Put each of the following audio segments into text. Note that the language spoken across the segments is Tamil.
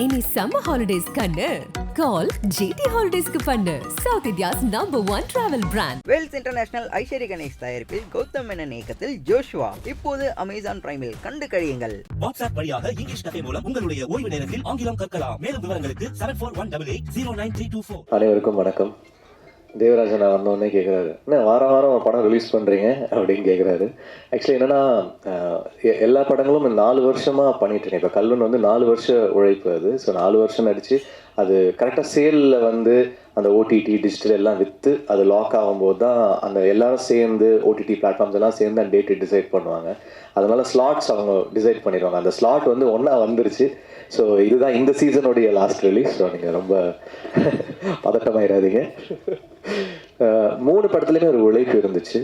இனி சம்மர் ஹாலிடேஸ் கண்ணு. கால் ஜிடி ஹாலிடேஸ்க்கு பண்ணு. South India's number one travel brand Vels international Aishwarya Ganesh தயாரிப்பில் கௌதம் மேனன் இயக்கத்தில் ஜோஷ்வா. இப்போது அமேசான் பிரைமில் கண்டு கழியுங்கள். வாட்ஸ்அப் வழியாக இங்கிலீஷ் கதை மூலம் உங்களுடைய ஓய்வு நேரத்தில் ஆங்கிலம் கற்கலாம். மேலும் விவரங்களுக்கு seven four one double eight zero nine three two four அனைவருக்கும் வணக்கம். தேவராஜன் நான் வந்தோடனே கேட்குறாரு என்ன வாரம் வாரம் படம் ரிலீஸ் பண்ணுறீங்க அப்படின்னு கேட்குறாரு ஆக்சுவலி என்னென்னா எல்லா படங்களும் நாலு வருஷமாக பண்ணிட்டுருக்கேன். இப்போ கல்வன் வந்து நாலு வருஷம் உழைப்பு அது. ஸோ நாலு வருஷம் நடித்து அது கரெக்டாக சேலில் வந்து அந்த ஓடிடி டிஜிட்டல் எல்லாம் விற்று அது லாக் ஆகும்போது தான் அந்த எல்லாரும் சேர்ந்து ஓடிடி பிளாட்ஃபார்ம்ஸ் எல்லாம் சேர்ந்து அந்த டேட்டு டிசைட் பண்ணுவாங்க. அதனால ஸ்லாட்ஸ் அவங்க டிசைட் பண்ணிடுவாங்க. அந்த ஸ்லாட் வந்து ஒன்றா வந்துருச்சு. ஸோ இதுதான் இந்த சீசனுடைய லாஸ்ட் ரிலீஸ் ஸோ நீங்கள் ரொம்ப பதட்டமாயிடாதீங்க மூணு படத்துலையுமே ஒரு உழைப்பு இருந்துச்சு.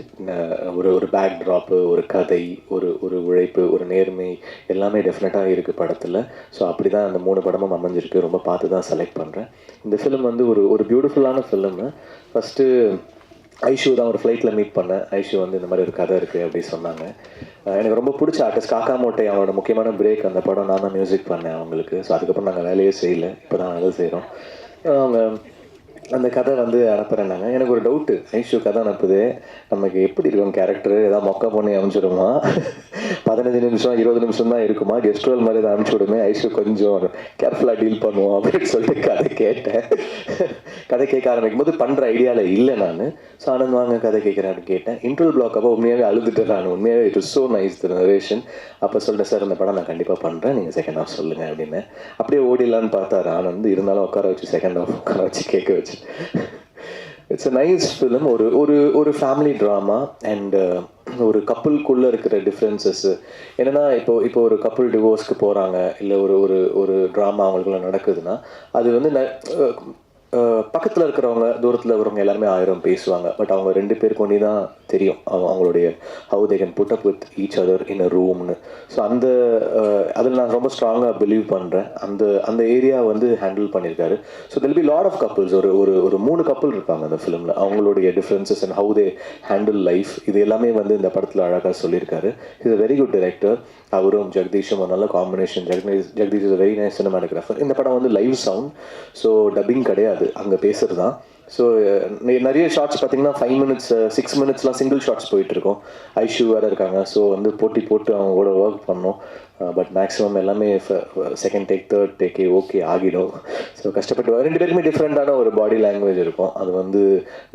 ஒரு ஒரு பேக் ட்ராப்பு ஒரு கதை ஒரு ஒரு உழைப்பு ஒரு நேர்மை எல்லாமே டெஃபினட்டாக இருக்குது படத்தில். ஸோ அப்படி தான் அந்த மூணு படமும் அமைஞ்சிருக்கு. ரொம்ப பார்த்து தான் செலக்ட் பண்ணுறேன் இந்த ஃபிலிம் வந்து ஒரு ஒரு பியூட்டிஃபுல்லான ஃபிலிமு ஃபஸ்ட்டு ஐஷு தான் ஒரு ஃப்ளைட்டில் மீட் பண்ணேன். ஐஷு வந்து இந்த மாதிரி ஒரு கதை இருக்குது அப்படி சொன்னாங்க. எனக்கு ரொம்ப பிடிச்ச ஆர்டிஸ்ட் காக்கா மோட்டை அவனோட முக்கியமான பிரேக் அந்த படம். நான் தான் மியூசிக் பண்ணேன் அவங்களுக்கு. ஸோ அதுக்கப்புறம் நாங்கள் வேலையே செய்யலை. இப்போ தான் வேலை செய்கிறோம் அவங்க அந்த கதை வந்து அனுப்புகிறேன்னாங்க எனக்கு ஒரு டவுட்டு ஐஷு கதை அனுப்புது. நமக்கு எப்படி இருக்கும் கேரக்டர் ஏதாவது மொக்க பொண்ணு அமைச்சிடுமா பதினஞ்சு நிமிஷம் இருபது நிமிஷம் தான் இருக்குமா? கெஸ்ட்ரோல் மாதிரி தான் அனுப்பிச்சி விடுமே. ஐஷு கொஞ்சம் கேர்ஃபுல்லாக டீல் பண்ணுவோம் அப்படின்னு சொல்லிட்டு கதை கேட்டேன். கதை கேட்க ஆரம்பிக்கும் போது பண்ணுற ஐடியாவில் இல்லை நான். ஸோ ஆனந்த் வாங்க கதை கேட்குறேன்னு கேட்டேன். இன்ட்ரல் பிளாக் அப்போ உண்மையாகவே அழுதுட்டேன் நான். உண்மையாகவே it is so nice the narration அப்போ சொல்லிட்டேன் சார் இந்த படம் நான் கண்டிப்பாக பண்ணுறேன் நீங்கள் செகண்ட் ஹாஃப் சொல்லுங்கள் அப்படின்னு. அப்படியே ஓடிடலான்னு பார்த்தாரு ஆனந்த் இருந்தாலும் உட்கார வச்சு செகண்ட் ஹாஃப் உட்கார வச்சு கேட்க வச்சு இட்ஸ் அ நைஸ் ஃபிலிம் ஒரு ஒரு ஒரு ஃபேமிலி ட்ராமா அண்ட் ஒரு கப்புளுக்குள்ளே இருக்கிற டிஃப்ரென்சஸ் என்னென்னா இப்போ இப்போ ஒரு கப்புள் டிவோர்ஸ்க்கு போகிறாங்க இல்லை ஒரு ஒரு ஒரு ட்ராமா அவங்களுக்குள்ள நடக்குதுன்னா அது வந்து ந- பக்கத்தில் இருக்கிறவங்க தூரத்தில் இருக்கிறவங்க எல்லாருமே ஆயிரம் பேசுவாங்க. பட் அவங்க ரெண்டு பேருக்கு ஒண்டி தான் தெரியும். அவங்க அவங்களுடைய how they can put up with each other in a ரூம்னு so அந்த அதில் நான் ரொம்ப ஸ்ட்ராங்காக பிலீவ் பண்ணுறேன் அந்த அந்த ஏரியா வந்து ஹேண்டில் பண்ணியிருக்காரு so there'll be lot of couples ஒரு ஒரு ஒரு மூணு கப்புள் இருப்பாங்க அந்த ஃபிலிமில் அவங்களுடைய differences and how they handle life இது எல்லாமே வந்து இந்த படத்தில் அழகாக சொல்லியிருக்காரு is a very good director. அவரும் ஜெகதீஷும் ஒரு நல்ல combination Jagadish Jagadish is very nice cinematographer இந்த படம் வந்து லைவ் சவுண்ட் ஸோ டப்பிங் கிடையாது. அங்கே பேசுறது தான் ஸோ நிறைய ஷார்ட்ஸ் பார்த்தீங்கன்னா ஃபைவ் மினிட்ஸ் சிக்ஸ் uh, மினிட்ஸ்லாம் சிங்கிள் ஷார்ட்ஸ் போயிட்டு இருக்கும் ஐஷு வேறு இருக்காங்க. ஸோ வந்து போட்டி போட்டு அவங்க கூட ஒர்க் பண்ணோம். Uh, பட் மேக்ஸிமம் எல்லாமே செகண்ட் டேக் தேர்ட் டேக்கே ஓகே ஆகிடும். ஸோ கஷ்டப்பட்டு ரெண்டு பேருக்குமே டிஃப்ரெண்ட்டான ஒரு பாடி லாங்குவேஜ் இருக்கும். அது வந்து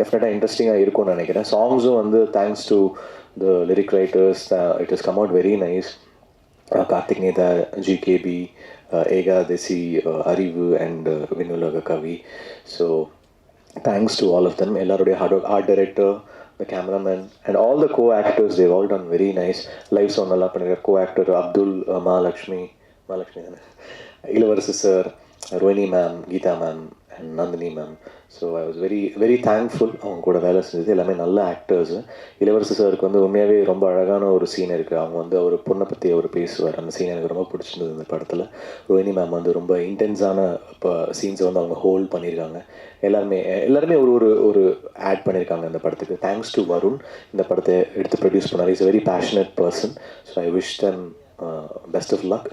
டெஃபினட்டாக இன்ட்ரெஸ்டிங்காக இருக்கும்னு நினைக்கிறேன். சாங்ஸும் வந்து thanks to the lyric writers it is come out very nice Karthik Netha GKB Ekadasi Arivu and விண்ணுலக கவி so thanks to all of them எல்லாருடைய hard work art director the cameraman and all the co actors Dev all done very nice live sound நல்லா பண்ணிருக்கார். கோ ஆக்டர் அப்துல் மகாலட்சுமி மகாலட்சுமி தானே? Ilavarasu sir Rohini ma'am Geetha ma'am and Nandini ma'am so I was very very thankful அவங்க கூட வேலை செஞ்சது எல்லாமே நல்ல ஆக்டர்ஸு இளவரசு சாருக்கு வந்து உண்மையாகவே ரொம்ப அழகான ஒரு சீன் இருக்குது அவங்க வந்து அவர் பொண்ணை பற்றி அவர் பேசுவார். அந்த சீன் எனக்கு ரொம்ப பிடிச்சிருந்தது இந்த படத்தில். ரோஹினி மேம் வந்து ரொம்ப இன்டென்ஸான இப்போ சீன்ஸை வந்து அவங்க ஹோல்ட் பண்ணியிருக்காங்க எல்லாருமே எல்லாருமே ஒரு ஒரு ஒரு ஆட் பண்ணியிருக்காங்க இந்த படத்துக்கு. தேங்க்ஸ் டு வருண் இந்த படத்தை எடுத்து ப்ரொடியூஸ் பண்ணார். Is very passionate person so I wish them best of luck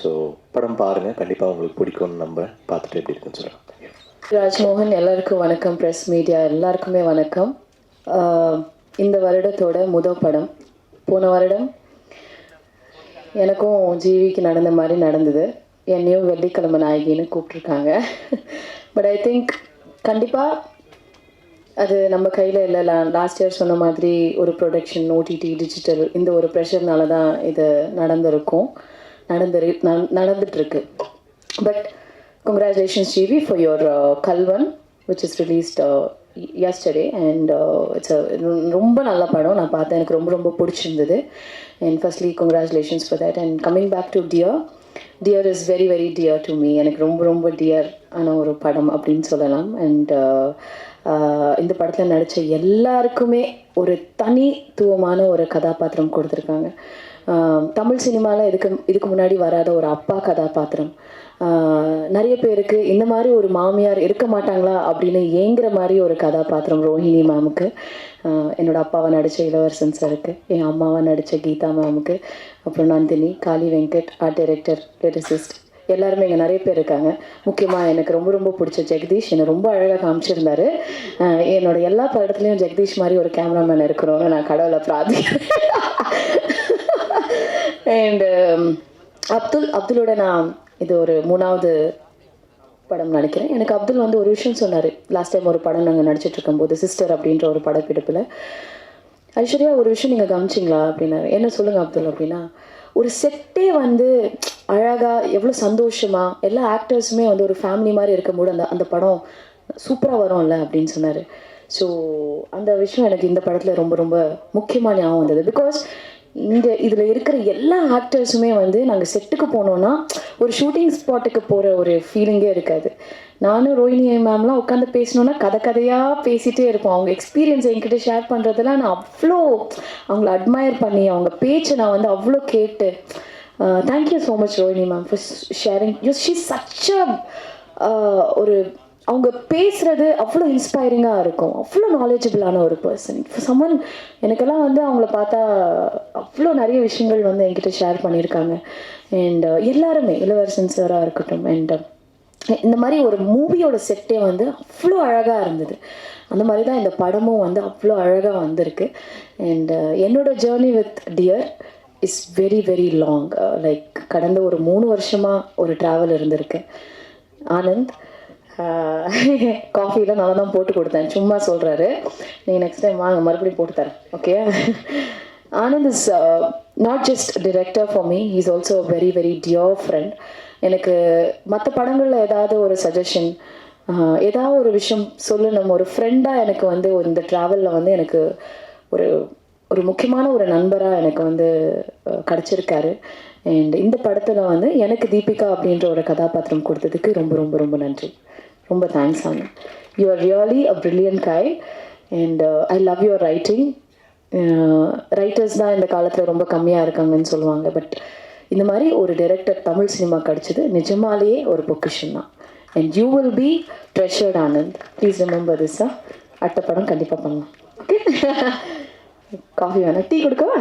so படம் பாருங்கள் கண்டிப்பாக உங்களுக்கு பிடிக்கும்னு நம்ம பார்த்துட்டு எப்படி இருக்குன்னு சொல்கிறேன் ராஜ்மோகன் எல்லாருக்கும் வணக்கம். ப்ரெஸ் மீடியா எல்லாருக்குமே வணக்கம். இந்த வருடத்தோட முதல் படம். போன வருடம் எனக்கும் ஜீவிக்கு நடந்த மாதிரி நடந்தது. என்னையும் வெள்ளிக்கிழமை நாயகின்னு கூப்பிட்ருக்காங்க பட் ஐ திங்க் கண்டிப்பாக அது நம்ம கையில் இல்லை. லாஸ்ட் இயர் சொன்ன மாதிரி ஒரு ப்ரொடக்ஷன் ஓடிடி டிஜிட்டல் இந்த ஒரு ப்ரெஷர்னால தான் இது நடந்திருக்கும். நடந்துரு நடந்துட்டுருக்கு. But congratulations GV for your uh, கல்வன் which is released uh, yesterday. And uh, it's a ரொம்ப நல்ல படம். நான் பார்த்தேன். எனக்கு ரொம்ப ரொம்ப பிடிச்சிருந்தது. And firstly congratulations for that and coming back to Dear Dear is very very dear to me எனக்கு ரொம்ப ரொம்ப டியர் ஆன ஒரு படம் அப்படின்னு சொல்லலாம். அண்ட் இந்த படத்தில் நடித்த எல்லாருக்குமே ஒரு தனித்துவமான ஒரு கதாபாத்திரம் கொடுத்துருக்காங்க. தமிழ் சினிமாவில் இதுக்கு இதுக்கு முன்னாடி வராத ஒரு அப்பா கதாபாத்திரம். நிறைய பேருக்கு இந்த மாதிரி ஒரு மாமியார் இருக்க மாட்டாங்களா அப்படின்னு ஏங்குற மாதிரி ஒரு கதாபாத்திரம் ரோஹிணி மேமுக்கு என்னோட அப்பாவை நடித்த இளவரசன் சருக்கு என் அம்மாவை நடித்த கீதா மேமுக்கு அப்புறம் Nandini Kaali Venkat art director lyricist எல்லாருமே இங்கே நிறைய பேர் இருக்காங்க. முக்கியமாக எனக்கு ரொம்ப ரொம்ப பிடிச்ச ஜெகதீஷ். என்னை ரொம்ப அழகாக காமிச்சிருந்தாரு. என்னோட எல்லா படத்துலையும் ஜெகதீஷ் மாதிரி ஒரு கேமராமேன் இருக்கணும்னு நான் கடவுளை பிரார்த்திக்கிறேன். அண்டு um, அப்துல் அப்துலோட நான் இது ஒரு மூணாவது படம் நினைக்கிறேன். எனக்கு அப்துல் வந்து ஒரு விஷயம் சொன்னார். லாஸ்ட் டைம் ஒரு படம் நாங்கள் நடிச்சிட்டு இருக்கும்போது சிஸ்டர் அப்படின்ற ஒரு படப்பிடிப்பில். ஐஸ்வர்யா ஒரு விஷயம் நீங்கள் கவனிச்சிங்களா? அப்படின்னாரு. என்ன சொல்லுங்கள் அப்துல் அப்படின்னா ஒரு செட்டே வந்து அழகாக எவ்வளோ சந்தோஷமாக எல்லா ஆக்டர்ஸுமே வந்து ஒரு ஃபேமிலி மாதிரி இருக்கும்போது அந்த அந்த படம் சூப்பராக வரும்ல அப்படின்னு சொன்னார். ஸோ அந்த விஷயம் எனக்கு இந்த படத்தில் ரொம்ப ரொம்ப முக்கியமாக ஞாபகம் வந்தது. பிகாஸ் இங்கே இதில் இருக்கிற எல்லா ஆக்டர்ஸுமே வந்து நாங்கள் செட்டுக்கு போனோன்னா ஒரு ஷூட்டிங் ஸ்பாட்டுக்கு போகிற ஒரு ஃபீலிங்கே இருக்காது. நானும் ரோஹினி மேம்லாம் உட்காந்து பேசணுன்னா கதை கதையாக பேசிகிட்டே இருப்போம். அவங்க எக்ஸ்பீரியன்ஸ் என்கிட்ட ஷேர் பண்ணுறதெல்லாம் நான் அவ்வளோ அவங்கள அட்மயர் பண்ணி அவங்க பேச்சை நான் வந்து அவ்வளோ கேட்டு thank you so much Rohini ma'am for sharing you she such a ஒரு அவங்க பேசுகிறது அவ்வளோ இன்ஸ்பைரிங்காக இருக்கும். அவ்வளோ நாலேஜபிளான ஒரு பர்சன் இப்போ சம்மன் எனக்கெல்லாம் வந்து அவங்கள பார்த்தா அவ்வளோ நிறைய விஷயங்கள் வந்து என்கிட்ட ஷேர் பண்ணியிருக்காங்க. அண்ட் uh, எல்லாருமே இளவரசன் சாராக இருக்கட்டும் அண்ட் uh, இந்த மாதிரி ஒரு மூவியோட செட்டே வந்து அவ்வளோ அழகாக இருந்தது. அந்த மாதிரி தான் இந்த படமும் வந்து அவ்வளோ அழகாக வந்திருக்கு. அண்ட் uh, என்னோட journey with Dear is very very long like கடந்த ஒரு மூணு வருஷமாக ஒரு ட்ராவல் இருந்திருக்கேன் ஆனந்த் uh, காஃபியில் நான் தான் போட்டு கொடுத்தேன். சும்மா சொல்கிறாரு நீங்கள் நெக்ஸ்ட் டைம் வாங்க மறுபடியும் போட்டு தரேன். Okay Anand is not just director for me is also very very dear friend எனக்கு மற்ற படங்களில் ஏதாவது ஒரு சஜஷன் uh, ஏதாவது ஒரு விஷயம் சொல்லணும். ஒரு ஃப்ரெண்டாக எனக்கு வந்து இந்த ட்ராவலில் வந்து எனக்கு ஒரு ஒரு முக்கியமான ஒரு நண்பராக எனக்கு வந்து கிடச்சிருக்காரு கிடைச்சிருக்காரு. அண்ட் இந்த படத்தில் வந்து எனக்கு தீபிகா அப்படின்ற ஒரு கதாபாத்திரம் கொடுத்ததுக்கு ரொம்ப ரொம்ப ரொம்ப நன்றி. ரொம்ப thanks Anand. You are really a brilliant guy and I love your writing writers தான் இந்த காலத்தில் ரொம்ப கம்மியாக இருக்காங்கன்னு சொல்லுவாங்க. பட் இந்த மாதிரி ஒரு டைரக்டர் தமிழ் சினிமா கிடச்சிது நிஜமாலேயே ஒரு பொக்கிஷன் தான். And you will be treasured Anand. Please remember this அட்டை படம் கண்டிப்பாக பண்ணலாம். ஓகே காஃபி வேணாம் டீ கொடுக்கவா?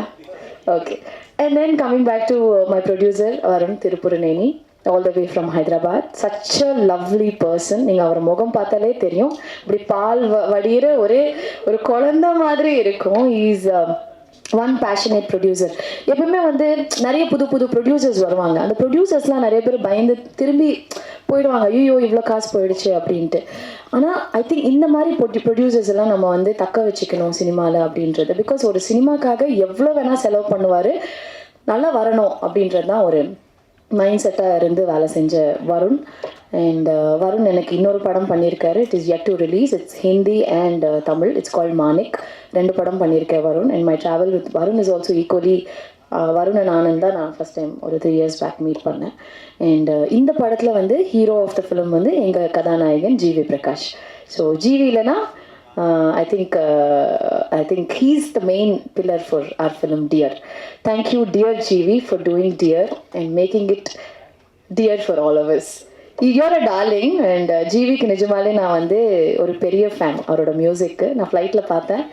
Okay and then coming back to my producer Varun Tirupuraneni all the way from Hyderabad such a lovely person நீங்கள் அவர் முகம் பார்த்தாலே தெரியும். இப்படி பால் வ வடிகிற ஒரே ஒரு குழந்த மாதிரி இருக்கும். இஸ் ஒன் பேஷனேட் ப்ரொடியூசர் எப்பவுமே வந்து நிறைய புது புது ப்ரொடியூசர்ஸ் வருவாங்க. அந்த ப்ரொடியூசர்ஸ்லாம் நிறைய பேர் பயந்து திரும்பி போயிடுவாங்க. ஐயோ இவ்வளோ காசு போயிடுச்சு அப்படின்ட்டு. ஆனால் ஐ திங்க் இந்த மாதிரி ப்ரொடியூசர்ஸ் எல்லாம் நம்ம வந்து தக்க வச்சுக்கணும் சினிமாவில் அப்படின்றது. பிகாஸ் ஒரு சினிமாக்காக எவ்வளோ வேணால் செலவு பண்ணுவார் நல்லா வரணும் அப்படின்றது தான் ஒரு மைண்ட் செட்டாக இருந்து வேலை செஞ்ச வருண். அண்ட் வருண் எனக்கு இன்னொரு படம் பண்ணியிருக்காரு it is yet to release it's Hindi and Tamil it's called Manik ரெண்டு படம் பண்ணியிருக்கேன் Varun and my travel with Varun is also equally Varun and Anand தான் நான் ஃபஸ்ட் டைம் ஒரு த்ரீ இயர்ஸ் பேக் மீட் பண்ணேன். அண்ட் இந்த படத்தில் வந்து ஹீரோ ஆஃப் த ஃபிலிம் வந்து எங்கள் கதாநாயகன் ஜிவி பிரகாஷ் ஸோ ஜிவி இல்லைனா I think I think he's the main pillar for our film Dear thank you dear GV for doing Dear and making it Dear for all ours you're a darling and ஜிவிக்கு நிஜமாலே நான் வந்து ஒரு பெரிய ஃபேன் அவரோட மியூசிக்கு நான் ஃப்ளைட்டில் பார்த்தேன்.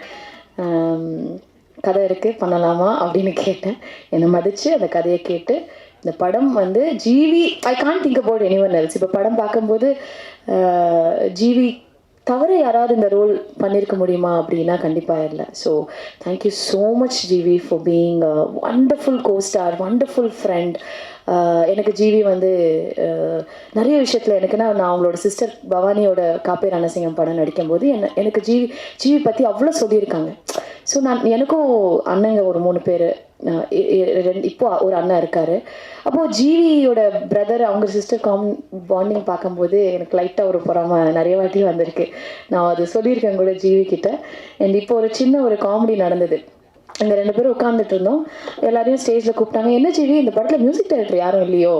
கதை இருக்குது பண்ணலாமா அப்படின்னு கேட்டேன். என்னை மதித்து அந்த கதையை கேட்டு இந்த படம் வந்து GV I can't think about anyone else இப்போ படம் பார்க்கும்போது ஜிவி தவிர யாராவது இந்த ரோல் பண்ணியிருக்க முடியுமா அப்படின்னா கண்டிப்பாக இல்லை. So thank you so much GV for being wonderful costar wonderful friend எனக்கு ஜிவி வந்து uh, நிறைய விஷயத்தில் எனக்குன்னா நான் அவங்களோட சிஸ்டர் பவானியோட காப்பே ரணசிங்கம் படம் நடிக்கும்போது என்ன எனக்கு ஜிவி ஜிவி பற்றி அவ்வளோ சொல்லியிருக்காங்க. ஸோ நான் எனக்கும் அண்ணங்க ஒரு மூணு பேர். இப்போ ஒரு அண்ணன் இருக்காரு. அப்போது ஜீவியோட பிரதர் அவங்க சிஸ்டர் காம் பாண்டிங் பார்க்கும்போது எனக்கு லைட்டாக ஒரு பொறாம நிறைய வாட்டி வந்திருக்கு. நான் அது சொல்லியிருக்கேன் கூட ஜிவி கிட்ட. அண்ட் இப்போ ஒரு சின்ன ஒரு காமெடி நடந்தது. அங்கே ரெண்டு பேரும் உட்காந்துட்டு இருந்தோம். எல்லாரையும் ஸ்டேஜில் கூப்பிட்டாங்க. என்ன ஜீவி இந்த படத்தில் மியூசிக் டைரக்டர் யாரும் இல்லையோ?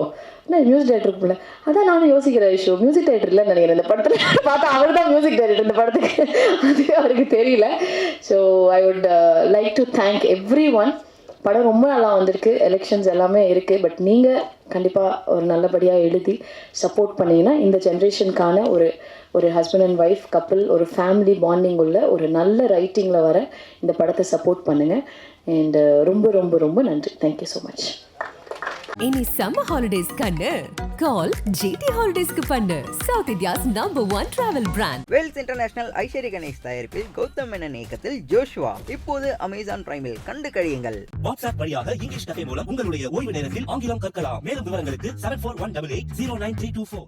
என்ன மியூசிக் டைரக்டர் கூப்பிடல அதான் நானும் யோசிக்கிற விஷயம் மியூசிக் டைரக்டர் இல்லைன்னு நினைக்கிறேன். இந்த படத்தில் பார்த்தா அவர் தான் மியூசிக் டைரக்டர் இந்த படத்துக்கு. அது அவருக்கு தெரியல. So I would like to thank everyone படம் ரொம்ப நல்லா வந்திருக்கு. எலெக்ஷன்ஸ் எல்லாமே இருக்குது பட் நீங்கள் கண்டிப்பாக ஒரு நல்லபடியாக எழுதி சப்போர்ட் பண்ணீங்கன்னா இந்த ஜென்ரேஷனுக்கான ஒரு ஒரு ஹஸ்பண்ட் அண்ட் ஒய்ஃப் கப்பிள் ஒரு ஃபேமிலி பாண்டிங் உள்ள ஒரு நல்ல ரைட்டிங்கில் வர இந்த படத்தை சப்போர்ட் பண்ணுங்கள் அண்ட் ரொம்ப ரொம்ப ரொம்ப நன்றி. தேங்க்யூ ஸோ மச் இனி சம்மர் ஹாலிடேஸ் கண்ணு. கால் ஜிடி ஹாலிடேஸ்க்கு பண்ணு. South India's number one travel brand Vels international Aishwarya Ganesh தயாரிப்பில் கௌதம் மேனன் இயக்கத்தில் ஜோஷுவா. இப்போது அமேசான் பிரைமில் கண்டு கழியுங்கள் வாட்ஸ்அப் வழியாக இங்கிலீஷ் கதை மூலம் உங்களுடைய ஓய்வு நேரத்தில் ஆங்கிலம் கற்கலாம். மேலும் விவரங்களுக்கு seven four one double eight zero nine three two four